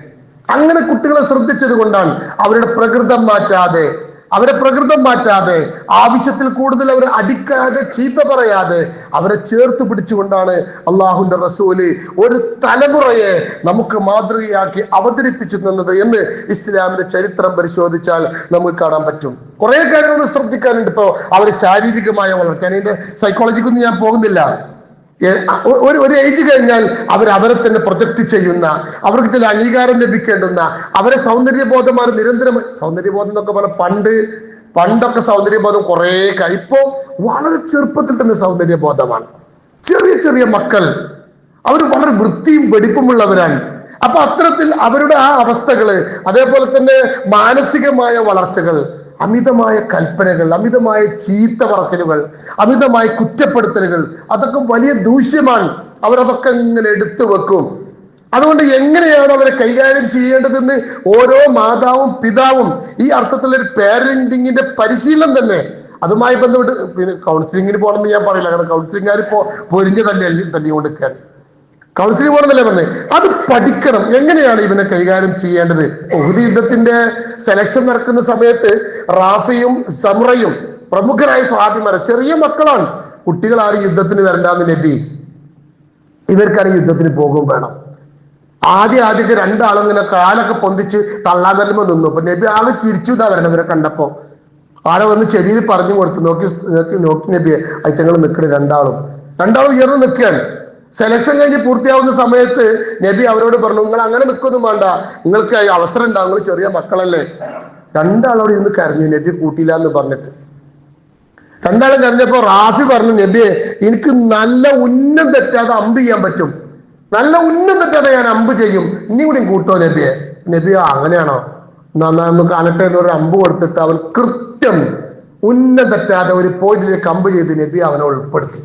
അങ്ങനെ കുട്ടികളെ ശ്രദ്ധിച്ചത് കൊണ്ടാണ് അവരുടെ പ്രകൃതം മാറ്റാതെ അവരെ പ്രകൃതം മാറ്റാതെ ആവശ്യത്തിൽ കൂടുതൽ അവരെ അടിക്കാതെ ചീത്ത പറയാതെ അവരെ ചേർത്ത് പിടിച്ചുകൊണ്ടാണ് അള്ളാഹുന്റെ റസൂൽ ഒരു തലമുറയെ നമുക്ക് മാതൃകയാക്കി അവതരിപ്പിച്ചു തന്നത് എന്ന് ഇസ്ലാമിന്റെ ചരിത്രം പരിശോധിച്ചാൽ നമുക്ക് കാണാൻ പറ്റും. കുറെ കാര്യങ്ങൾ ശ്രദ്ധിക്കാനുണ്ട് ഇപ്പോ അവർ ശാരീരികമായ വളർച്ച. അതിന്റെ സൈക്കോളജിക്കൊന്നും ഞാൻ പോകുന്നില്ല. ഒരു ഒരു ഏജ് കഴിഞ്ഞാൽ അവർ അവരെ തന്നെ പ്രൊജക്ട് ചെയ്യുന്ന അവർക്ക് ചില അംഗീകാരം ലഭിക്കേണ്ടുന്ന അവരെ സൗന്ദര്യബോധമാർ നിരന്തരം സൗന്ദര്യബോധം എന്നൊക്കെ പറഞ്ഞാൽ പണ്ട് പണ്ടൊക്കെ സൗന്ദര്യബോധം കുറേ ഇപ്പോ വളരെ ചെറുപ്പത്തിൽ തന്നെ സൗന്ദര്യബോധമാണ്. ചെറിയ ചെറിയ മക്കൾ അവർ വളരെ വൃത്തിയും വെടിപ്പുമുള്ളവരാണ് അപ്പൊ അത്തരത്തിൽ അവരുടെ ആ അവസ്ഥകൾ അതേപോലെ തന്നെ മാനസികമായ വളർച്ചകൾ അമിതമായ കൽപ്പനകൾ അമിതമായ ചീത്ത പറച്ചിലുകൾ അമിതമായ കുറ്റപ്പെടുത്തലുകൾ അതൊക്കെ വലിയ ദൂഷ്യമാണ്. അവരതൊക്കെ ഇങ്ങനെ എടുത്തു വെക്കും. അതുകൊണ്ട് എങ്ങനെയാണ് അവരെ കൈകാര്യം ചെയ്യേണ്ടതെന്ന് ഓരോ മാതാവും പിതാവും ഈ അർത്ഥത്തിലുള്ള ഒരു പാരന്റിങ്ങിന്റെ പരിശീലനം തന്നെ. അതുമായി ബന്ധപ്പെട്ട് പിന്നെ കൗൺസിലിങ്ങിന് പോകണമെന്ന് ഞാൻ പറയില്ല. കാരണം കൗൺസിലിംഗുകാർ പൊരിഞ്ഞ തല്ലി തല്ലിക്കൊണ്ടിരിക്കാൻ? കൗൺസിലിംഗ് പോകണമെന്നല്ലേ പറഞ്ഞത് അത് പഠിക്കണം. എങ്ങനെയാണ് ഇവനെ കൈകാര്യം ചെയ്യേണ്ടത്? ഒഹുദി യുദ്ധത്തിന്റെ സെലക്ഷൻ നടക്കുന്ന സമയത്ത് റാഫിയും സമറയും പ്രമുഖരായ സ്വാഭിമാരെ ചെറിയ മക്കളാണ്. കുട്ടികൾ ആരും യുദ്ധത്തിന് വരണ്ടാന്ന് നബി ഇവർക്കാണ് യുദ്ധത്തിന് പോകും വേണം. ആദ്യം ആദ്യമൊക്കെ രണ്ടാളും ഇങ്ങനെ കാലൊക്കെ പൊന്തിച്ച് തള്ളാൻ വരുമ്പോ നിന്നു. അപ്പൊ നബി ആകെ ചിരിച്ചു എന്നാ വരണം ഇവരെ കണ്ടപ്പോ. ആളെ വന്ന് ചെവിയിൽ പറഞ്ഞു കൊടുത്തു. നോക്കി നോക്കി നോക്കി നബിയെ. അയറ്റങ്ങൾ നിൽക്കണേ രണ്ടാളും. രണ്ടാളും ഉയർന്നു നിൽക്കുകയാണ്. സെലക്ഷൻ കഴിഞ്ഞ് പൂർത്തിയാവുന്ന സമയത്ത് നബി അവരോട് പറഞ്ഞു നിങ്ങൾ അങ്ങനെ നിൽക്കൊന്നും വേണ്ട. നിങ്ങൾക്ക് അവസരം ഉണ്ടാവും. നിങ്ങൾ ചെറിയ മക്കളല്ലേ. രണ്ടാളോട് ഇരുന്ന് കരഞ്ഞു നബി കൂട്ടിയില്ല എന്ന് പറഞ്ഞിട്ട്. രണ്ടാളും കരഞ്ഞപ്പോ റാഫി പറഞ്ഞു നബിയെ എനിക്ക് നല്ല ഉന്നം തെറ്റാതെ അമ്പ് ചെയ്യാൻ പറ്റും. നല്ല ഉന്നം തെറ്റാതെ ഞാൻ അമ്പ് ചെയ്യും. ഇനി കൂടി കൂട്ടോ നബിയെ. നബി അങ്ങനെയാണോ? നന്നായി നമുക്ക് എന്ന് പറഞ്ഞ അമ്പ് കൊടുത്തിട്ട് അവൻ കൃത്യം ഉന്നം തെറ്റാതെ ഒരു പോയിന്റിലേക്ക് അമ്പ് ചെയ്ത് നബി അവനെ ഉൾപ്പെടുത്തി.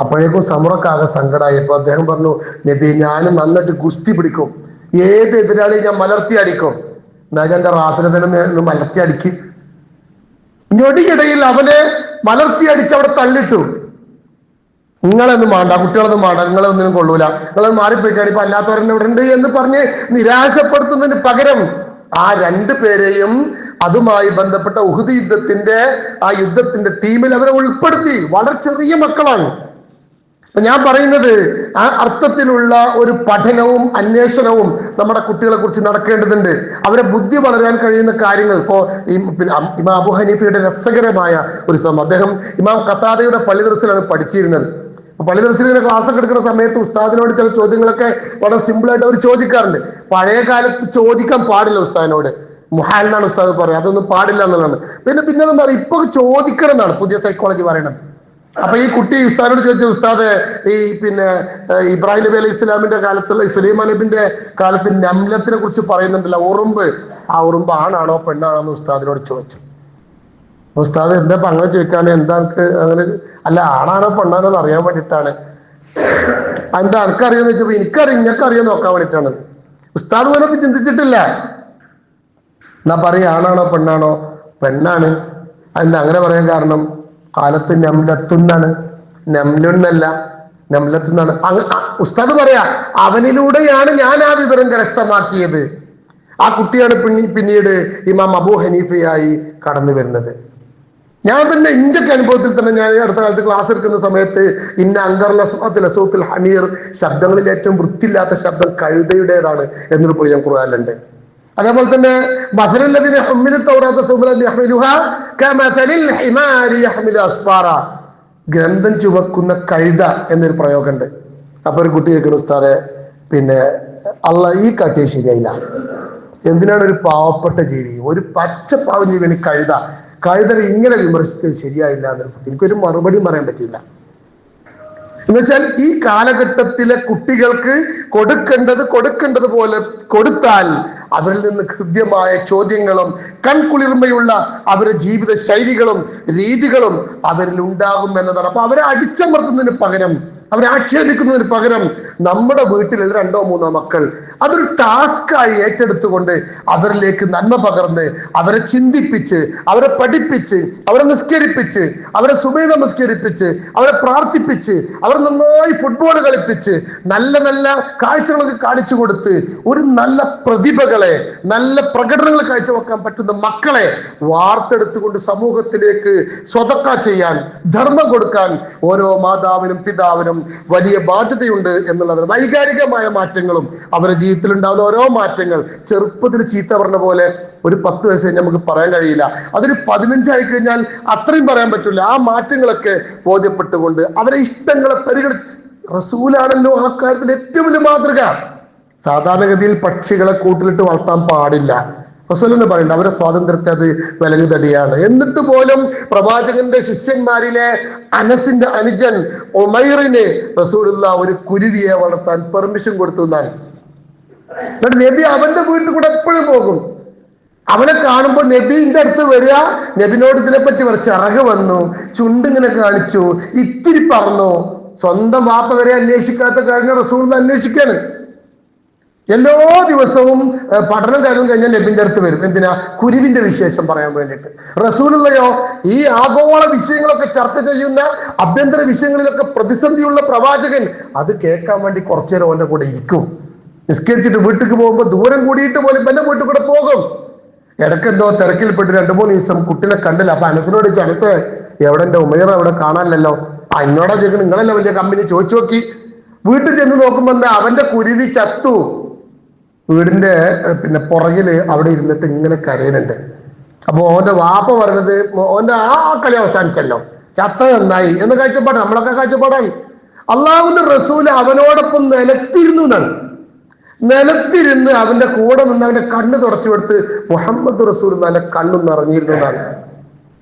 അപ്പോഴേക്കും സമറക്കാകെ സങ്കടമായപ്പോ അദ്ദേഹം പറഞ്ഞു നബി ഞാൻ നന്നായിട്ട് ഗുസ്തി പിടിക്കും. ഏത് എതിരാളി ഞാൻ മലർത്തി അടിക്കും. എന്നാ ഞാൻ എന്റെ റാഫിനെ തന്നെ മലർത്തി അടിക്കും. ഞൊടിയിടയിൽ അവനെ മലർത്തി അടിച്ച് അവിടെ തള്ളിട്ടു. നിങ്ങളൊന്നും വേണ്ട കുട്ടികളൊന്നും വേണ്ട നിങ്ങളൊന്നിനും കൊള്ളൂല. നിങ്ങൾ മാറിപ്പോയിക്കാണ് ഇപ്പൊ അല്ലാത്തവരെന്നെ ഇവിടെ ഉണ്ട് എന്ന് പറഞ്ഞ് നിരാശപ്പെടുത്തുന്നതിന് പകരം ആ രണ്ടു പേരെയും അതുമായി ബന്ധപ്പെട്ട ഉഹുദ് യുദ്ധത്തിന്റെ ആ യുദ്ധത്തിന്റെ ടീമിൽ അവരെ ഉൾപ്പെടുത്തി. വളരെ ചെറിയ മക്കളാണ്. അപ്പൊ ഞാൻ പറയുന്നത് ആ അർത്ഥത്തിലുള്ള ഒരു പഠനവും അന്വേഷണവും നമ്മുടെ കുട്ടികളെ കുറിച്ച് നടക്കേണ്ടതുണ്ട്. അവരെ ബുദ്ധി വളരാൻ കഴിയുന്ന കാര്യങ്ങൾ. ഇപ്പോ ഇമാം അബു ഹനീഫയുടെ രസകരമായ ഒരു സംഭവം. അദ്ദേഹം ഇമാം കത്താദയുടെ പള്ളി ദർസിലാണ് പഠിച്ചിരുന്നത്. പള്ളി ദർശനത്തിന്റെ ക്ലാസ് ഒക്കെ എടുക്കുന്ന സമയത്ത് ഉസ്താദിനോട് ചില ചോദ്യങ്ങളൊക്കെ വളരെ സിമ്പിൾ ആയിട്ട് അവർ ചോദിക്കാറുണ്ട്. പഴയ കാലത്ത് ചോദിക്കാൻ പാടില്ല ഉസ്താദിനോട്. മുഹാൽ എന്നാണ് ഉസ്താദ് പറയുക അതൊന്നും പാടില്ല എന്നുള്ളതാണ്. പിന്നെ പിന്നെ അതും പറയും ഇപ്പൊ ചോദിക്കണം എന്നാണ് പുതിയ സൈക്കോളജി പറയണത് അപ്പൊ ഈ കുട്ടി ഉസ്താദിനോട് ചോദിച്ചു ഉസ്താദ് ഈ പിന്നെ ഇബ്രാഹിം നബി അലൈഹി ഇസ്ലാമിന്റെ കാലത്തുള്ള സുലൈമാൻ നബിന്റെ കാലത്ത് നംലത്തിനെ കുറിച്ച് പറയുന്നുണ്ടല്ലോ ഉറുമ്പ്. ആ ഉറുമ്പ് ആണാണോ പെണ്ണാണോ എന്ന് ഉസ്താദിനോട് ചോദിച്ചു. ഉസ്താദ് എന്താ അങ്ങനെ ചോദിക്കാൻ എന്താ അങ്ങനെ? അല്ല ആണാണോ പെണ്ണാണോ എന്ന് അറിയാൻ വേണ്ടിയിട്ടാണ്. എന്താ എനിക്കറിയാന്ന് വെച്ചപ്പോ എനിക്കറിയാം ഇങ്ങക്കറിയാൻ നോക്കാൻ വേണ്ടിയിട്ടാണ്. ഉസ്താദ് പോലെ അത് ചിന്തിച്ചിട്ടില്ല. എന്നാ പറയാ ആണാണോ പെണ്ണാണോ? പെണ്ണാണ്. എന്താ അങ്ങനെ പറയാൻ കാരണം? കാലത്ത് നംലത്തുന്നാണ്. നംലുന്നല്ല നംലത്തുന്നാണ്. അങ്ങ് ഉസ്താദ് പറയാ അവനിലൂടെയാണ് ഞാൻ ആ വിവരം കരസ്ഥമാക്കിയത്. ആ കുട്ടിയാണ് പിന്നീ പിന്നീട് ഇമാം അബു ഹനീഫയായി കടന്നു വരുന്നത്. ഞാൻ തന്നെ ഇന്ത്യയ്ക്ക് അനുഭവത്തിൽ തന്നെ ഞാൻ അടുത്ത കാലത്ത് ക്ലാസ് എടുക്കുന്ന സമയത്ത് ഇന്ന അങ്കർ ലസൂത്തുൽ ഹമീർ ശബ്ദങ്ങളിൽ ഏറ്റവും വൃത്തിയില്ലാത്ത ശബ്ദം കഴുതയുടേതാണ് എന്നൊരു പോയി ഞാൻ ഖുർആനിലുണ്ട്. അതേപോലെ തന്നെ ഗ്രന്ഥം ചുമക്കുന്ന കഴുത എന്നൊരു പ്രയോഗമുണ്ട്. അപ്പൊ ഒരു കുട്ടി കേൾക്കണം ഉസ്താദെ പിന്നെ അല്ല ഈ കാട്ടിയ ശരിയായില്ല. എന്തിനാണ് ഒരു പാവപ്പെട്ട ജീവി ഒരു പച്ച പാവം ജീവിയാണ് കഴുത? കഴുതനെ ഇങ്ങനെ വിമർശിച്ചത് ശരിയായില്ല എന്നൊരു എനിക്കൊരു മറുപടിയും പറയാൻ പറ്റില്ല എന്നുവെച്ചാൽ ഈ കാലഘട്ടത്തിലെ കുട്ടികൾക്ക് കൊടുക്കേണ്ടത് കൊടുക്കേണ്ടത് പോലെ കൊടുത്താൽ അവരിൽ നിന്ന് കൃത്യമായ ചോദ്യങ്ങളും കൺകുളിർമയുള്ള അവരുടെ ജീവിത ശൈലികളും രീതികളും അവരിൽ ഉണ്ടാകും എന്നതാണ്. അപ്പൊ അവരെ അടിച്ചമർത്തുന്നതിന് പകരം അവരെ ആക്ഷേപിക്കുന്നതിന് പകരം നമ്മുടെ വീട്ടിലെ രണ്ടോ മൂന്നോ മക്കൾ അതൊരു ടാസ്ക്കായി ഏറ്റെടുത്തുകൊണ്ട് അവരിലേക്ക് നന്മ പകർന്ന് അവരെ ചിന്തിപ്പിച്ച് അവരെ പഠിപ്പിച്ച് അവരെ നിസ്കരിപ്പിച്ച് അവരെ സുബൈ നമസ്കരിപ്പിച്ച് അവരെ പ്രാർത്ഥിപ്പിച്ച് അവർ നന്നായി ഫുട്ബോൾ കളിപ്പിച്ച് നല്ല നല്ല കാഴ്ചകളൊക്കെ കാണിച്ചു കൊടുത്ത് ഒരു നല്ല പ്രതിഭകളെ നല്ല പ്രകടനങ്ങൾ കാഴ്ചവെക്കാൻ പറ്റുന്ന മക്കളെ വാർത്തെടുത്തുകൊണ്ട് സമൂഹത്തിലേക്ക് സ്വതക്ക ചെയ്യാൻ ധർമ്മം കൊടുക്കാൻ ഓരോ മാതാവിനും പിതാവിനും വലിയ ബാധ്യതയുണ്ട് എന്നുള്ളതാണ് വൈകാരികമായ മാറ്റങ്ങളും അവരുടെ ജീവിതത്തിൽ ഉണ്ടാകുന്ന ഓരോ മാറ്റങ്ങൾ. ചെറുപ്പത്തിൽ ചീത്ത പറഞ്ഞ പോലെ ഒരു പത്ത് വയസ്സ് കഴിഞ്ഞാൽ നമുക്ക് പറയാൻ കഴിയില്ല. അതൊരു പതിനഞ്ചായി കഴിഞ്ഞാൽ അത്രയും പറയാൻ പറ്റില്ല ആ മാറ്റങ്ങളൊക്കെ ബോധ്യപ്പെട്ടുകൊണ്ട് അവരെ ഇഷ്ടങ്ങളെ പരിഗണി റസൂലാണല്ലോ ആ കാര്യത്തിൽ ഏറ്റവും വലിയ മാതൃക. സാധാരണഗതിയിൽ പക്ഷികളെ കൂട്ടിലിട്ട് വളർത്താൻ പാടില്ല. റസൂലിന് പറയണ്ട അവരെ സ്വാതന്ത്ര്യത്തെ അത് വിലങ്ങുതടിയാണ്. എന്നിട്ട് പോലും പ്രവാചകന്റെ ശിഷ്യന്മാരിലെ അനസിന്റെ അനുജൻ ഒമൈറിന് റസൂലുള്ള ഒരു കുരുവിയെ വളർത്താൻ പെർമിഷൻ കൊടുത്തു എന്നാണ്. എന്നിട്ട് നബി അവന്റെ വീട്ടിൽ കൂടെ എപ്പോഴും പോകും. അവനെ കാണുമ്പോൾ നബീന്റെ അടുത്ത് വരിക നബിനോട് ഇതിനെപ്പറ്റി പറ ചിറക് വന്നു ചുണ്ടിങ്ങനെ കാണിച്ചു ഇത്തിരി പറഞ്ഞു സ്വന്തം വാപ്പ വരെ അന്വേഷിക്കാത്ത കഴിഞ്ഞ റസൂൾ അന്വേഷിക്കാണ്. എല്ലാ ദിവസവും പഠനം കാര്യം കഴിഞ്ഞാൽ നബിന്റെ അടുത്ത് വരും. എന്തിനാ? കുരുവിന്റെ വിശേഷം പറയാൻ വേണ്ടിയിട്ട്. റസൂലുള്ളയോ ഈ ആഗോള വിഷയങ്ങളൊക്കെ ചർച്ച ചെയ്യുന്ന ആഭ്യന്തര വിഷയങ്ങളിലൊക്കെ പ്രതിസന്ധിയുള്ള പ്രവാചകൻ അത് കേൾക്കാൻ വേണ്ടി കുറച്ചേരം ഓന്റെ കൂടെ ഇരിക്കും. നിസ്കരിച്ചിട്ട് വീട്ടിലേക്ക് പോകുമ്പോൾ ദൂരം കൂടിയിട്ട് പോലും എന്റെ വീട്ടിൽ കൂടെ പോകും. ഇടയ്ക്കെന്തോ തിരക്കിൽപ്പെട്ട് രണ്ടു മൂന്ന് ദിവസം കുട്ടിനെ കണ്ടില്ല. അപ്പൊ അനസിനോട് അനസ് എവിടെ എന്റെ ഉമയർ അവിടെ കാണാനില്ലല്ലോ. ആ എന്നോടാ ചോദിക്കണം? നിങ്ങളല്ലേ വലിയ കമ്പനി? ചോദിച്ചു നോക്കി. വീട്ടിൽ ചെന്ന് നോക്കുമ്പോ എന്താ അവന്റെ കുരുതി ചത്തു. വീടിന്റെ പിന്നെ പുറകിൽ അവിടെ ഇരുന്നിട്ട് ഇങ്ങനെ കരയുന്നുണ്ട്. അപ്പൊ ഓന്റെ വാപ്പ പറഞ്ഞത് ഓന്റെ ആ കളി അവസാനിച്ചല്ലോ. ചത്ത നന്നായി. എന്ന് കാഴ്ചപ്പാട് നമ്മളൊക്കെ കാഴ്ചപ്പാടാണ്. അള്ളാഹുവിന്റെ റസൂൽ അവനോടൊപ്പം നിലത്തിരുന്നു എന്നാണ്. നിലത്തിരുന്ന് അവന്റെ കൂടെ നിന്ന് അവന്റെ കണ്ണ് തുടച്ചു കൊടുത്ത് മുഹമ്മദ് റസൂൽ നല്ല കണ്ണു നിറഞ്ഞിരുന്നതാണ്.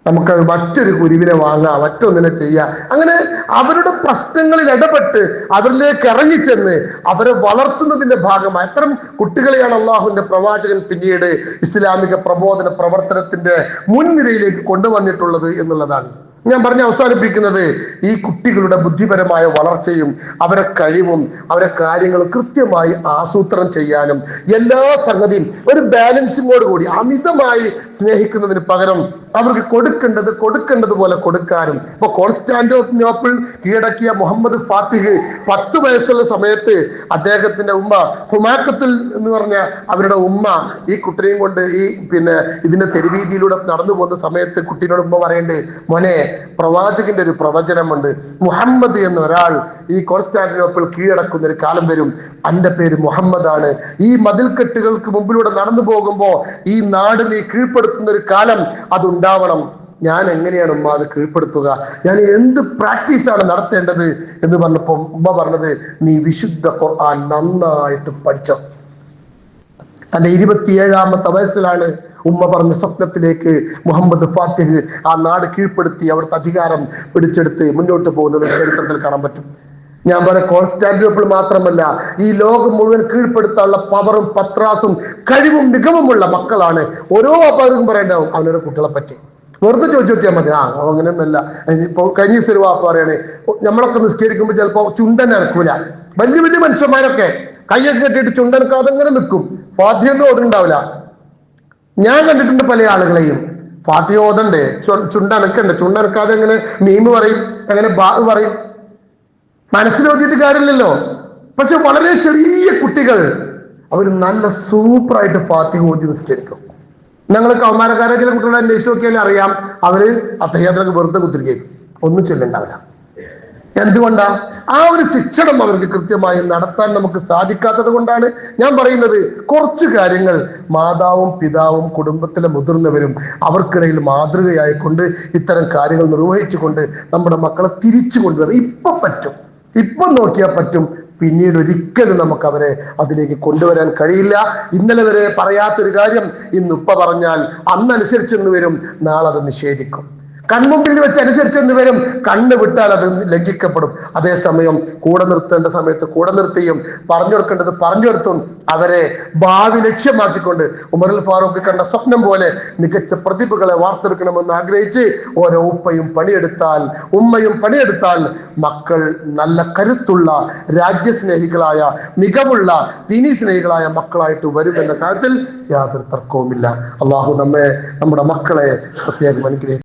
നമുക്കത് മറ്റൊരു കുരുവിനെ വാങ്ങാം മറ്റൊന്നിനെ ചെയ്യാം. അങ്ങനെ അവരുടെ പ്രശ്നങ്ങളിൽ ഇടപെട്ട് അവരിലേക്ക് ഇറങ്ങിച്ചെന്ന് അവരെ വളർത്തുന്നതിന്റെ ഭാഗമായി. അത്തരം കുട്ടികളെയാണ് അള്ളാഹുവിന്റെ പ്രവാചകൻ പിന്നീട് ഇസ്ലാമിക പ്രബോധന പ്രവർത്തനത്തിന്റെ മുൻനിരയിലേക്ക് കൊണ്ടുവന്നിട്ടുള്ളത് എന്നുള്ളതാണ്. ഞാൻ പറഞ്ഞ് അവസാനിപ്പിക്കുന്നത് ഈ കുട്ടികളുടെ ബുദ്ധിപരമായ വളർച്ചയും അവരെ കഴിവും അവരെ കാര്യങ്ങൾ കൃത്യമായി ആസൂത്രണം ചെയ്യാനും എല്ലാ സംഗതിയും ഒരു ബാലൻസിങ്ങോട് കൂടി അമിതമായി സ്നേഹിക്കുന്നതിന് പകരം അവർക്ക് കൊടുക്കേണ്ടത് കൊടുക്കേണ്ടത് പോലെ കൊടുക്കാനും. ഇപ്പൊ കോൺസ്റ്റാന്റോപ്പിനോപ്പിൾ കീഴടക്കിയ മുഹമ്മദ് ഫാത്തിഹ് പത്ത് വയസ്സുള്ള സമയത്ത് അദ്ദേഹത്തിന്റെ ഉമ്മ ഹുമാക്കത്തിൽ എന്ന് പറഞ്ഞ അവരുടെ ഉമ്മ ഈ കുട്ടിനെയും കൊണ്ട് ഈ പിന്നെ ഇതിന്റെ തെരുവീതിയിലൂടെ നടന്നു പോകുന്ന സമയത്ത് കുട്ടീനോട് ഉമ്മ പറയണ്ടേ മോനെ പ്രവാചകന്റെ ഒരു പ്രവചനമുണ്ട്. മുഹമ്മദ് എന്ന ഒരാൾ ഈ കോൺസ്റ്റാന്റിനോപ്പിൾ കീഴടക്കുന്ന ഒരു കാലം വരും. അന്റെ പേര് മുഹമ്മദ് ആണ് ഈ മതിൽക്കെട്ടുകൾക്ക് മുമ്പിലൂടെ നടന്നു പോകുമ്പോ ഈ നാട് നീ കീഴ്പ്പെടുത്തുന്ന ഒരു കാലം അതുണ്ടാവണം ഞാൻ എങ്ങനെയാണ് ഉമ്മ അത് കീഴ്പ്പെടുത്തുക? ഞാൻ എന്ത് പ്രാക്ടീസാണ് നടത്തേണ്ടത്? എന്ന് പറഞ്ഞപ്പോ ഉമ്മ പറഞ്ഞത് നീ വിശുദ്ധ ഖുർആൻ നന്നായിട്ട് പഠിച്ചോ. തന്റെ ഇരുപത്തിയേഴാമത്തെ വയസ്സിലാണ് ഉമ്മ പറഞ്ഞ സ്വപ്നത്തിലേക്ക് മുഹമ്മദ് ഫാത്തിഹ് ആ നാട് കീഴ്പ്പെടുത്തി അവിടുത്തെ അധികാരം പിടിച്ചെടുത്ത് മുന്നോട്ട് പോകുന്നത് ചരിത്രത്തിൽ കാണാൻ പറ്റും. ഞാൻ പറയാം കോൺസ്റ്റാന്റിനോപ്പിൾ മാത്രമല്ല ഈ ലോകം മുഴുവൻ കീഴ്പ്പെടുത്താനുള്ള പവറും പത്രാസും കഴിവും മികവുമുള്ള മക്കളാണ്. ഓരോ അപ്പാർക്കും പറയണ്ടാവും അവനോട് കുട്ടികളെ പറ്റി. വെറുതെ ചോദിച്ചു നോക്കിയാൽ മതി. ആ അങ്ങനെയൊന്നുമല്ല. ഇപ്പൊ കഴിഞ്ഞ ദിവസം വാപ്പ പറയണേ നമ്മളൊക്കെ നിസ്കരിക്കുമ്പോൾ ചിലപ്പോ ചുണ്ടൻ അനക്കൂല. വലിയ വലിയ മനുഷ്യന്മാരൊക്കെ കൈയൊക്കെ കെട്ടിയിട്ട് ചുണ്ടനക്കാതെ അങ്ങനെ നിൽക്കും. ഫാത്തിയൊന്നും ഓതുണ്ടാവില്ല ഞാൻ കണ്ടിട്ടുണ്ട് പല ആളുകളെയും. ഫാത്തിയ ഓതണ്ടേ ചുണ്ടനക്കണ്ടേ. ചുണ്ടനക്കാതെ എങ്ങനെ മീമ് പറയും അങ്ങനെ ബാ പറയും. മനസ്സിലോതിയിട്ട് കാര്യമില്ലല്ലോ. പക്ഷെ വളരെ ചെറിയ കുട്ടികൾ അവർ നല്ല സൂപ്പറായിട്ട് ഫാത്തിഹ ഓതി നിസ്കരിക്കും. ഞങ്ങൾ കൗമാരക്കാരെ ചില കുട്ടികളെ അന്വേഷിച്ച് നോക്കിയാൽ അറിയാം അവർ അദ്ദേഹത്തിനൊക്കെ വെറുതെ കുത്തിരിക്കും. ഒന്നും ചൊല്ലുണ്ടാവില്ല. എന്തുകൊണ്ടാ? ആ ഒരു ശിക്ഷണം അവർക്ക് കൃത്യമായി നടത്താൻ നമുക്ക് സാധിക്കാത്തത് കൊണ്ടാണ് ഞാൻ പറയുന്നത്. കുറച്ച് കാര്യങ്ങൾ മാതാവും പിതാവും കുടുംബത്തിലെ മുതിർന്നവരും അവർക്കിടയിൽ മാതൃകയായിക്കൊണ്ട് ഇത്തരം കാര്യങ്ങൾ നിർവഹിച്ചുകൊണ്ട് നമ്മുടെ മക്കളെ തിരിച്ചു കൊണ്ടുവരണം. ഇപ്പൊ പറ്റും. ഇപ്പൊ നോക്കിയാൽ പറ്റും. പിന്നീട് ഒരിക്കലും നമുക്ക് അവരെ അതിലേക്ക് കൊണ്ടുവരാൻ കഴിയില്ല. ഇന്നലെ വരെ പറയാത്തൊരു കാര്യം ഇന്ന് ഉപ്പ പറഞ്ഞാൽ അന്നനുസരിച്ചെന്ന് വരും. നാളെ അത് നിഷേധിക്കും. കൺമുമ്പിൽ വെച്ച് അനുസരിച്ചെന്ന് വരും? കണ്ണ് വിട്ടാൽ അത് ലംഘിക്കപ്പെടും. അതേസമയം കൂടെ നിർത്തേണ്ട സമയത്ത് കൂടെ നിർത്തിയും പറഞ്ഞു കൊടുക്കേണ്ടത് പറഞ്ഞു കൊടുത്തും അവരെ ഭാവി ലക്ഷ്യമാക്കിക്കൊണ്ട് ഉമറുൽ ഫാറൂഖ് കണ്ട സ്വപ്നം പോലെ മികച്ച പ്രതിഭകളെ വാർത്തെടുക്കണമെന്ന് ആഗ്രഹിച്ച് ഓരോ ഉപ്പയും പണിയെടുത്താൽ ഉമ്മയും പണിയെടുത്താൽ മക്കൾ നല്ല കരുത്തുള്ള രാജ്യസ്നേഹികളായ മികവുള്ള ദീനി സ്നേഹികളായ മക്കളായിട്ട് വരുമെന്ന എന്ന കാര്യത്തിൽ യാതൊരു തർക്കവുമില്ല. അള്ളാഹു നമ്മെ നമ്മുടെ മക്കളെ പ്രത്യേകം അനുഗ്രഹിക്കും.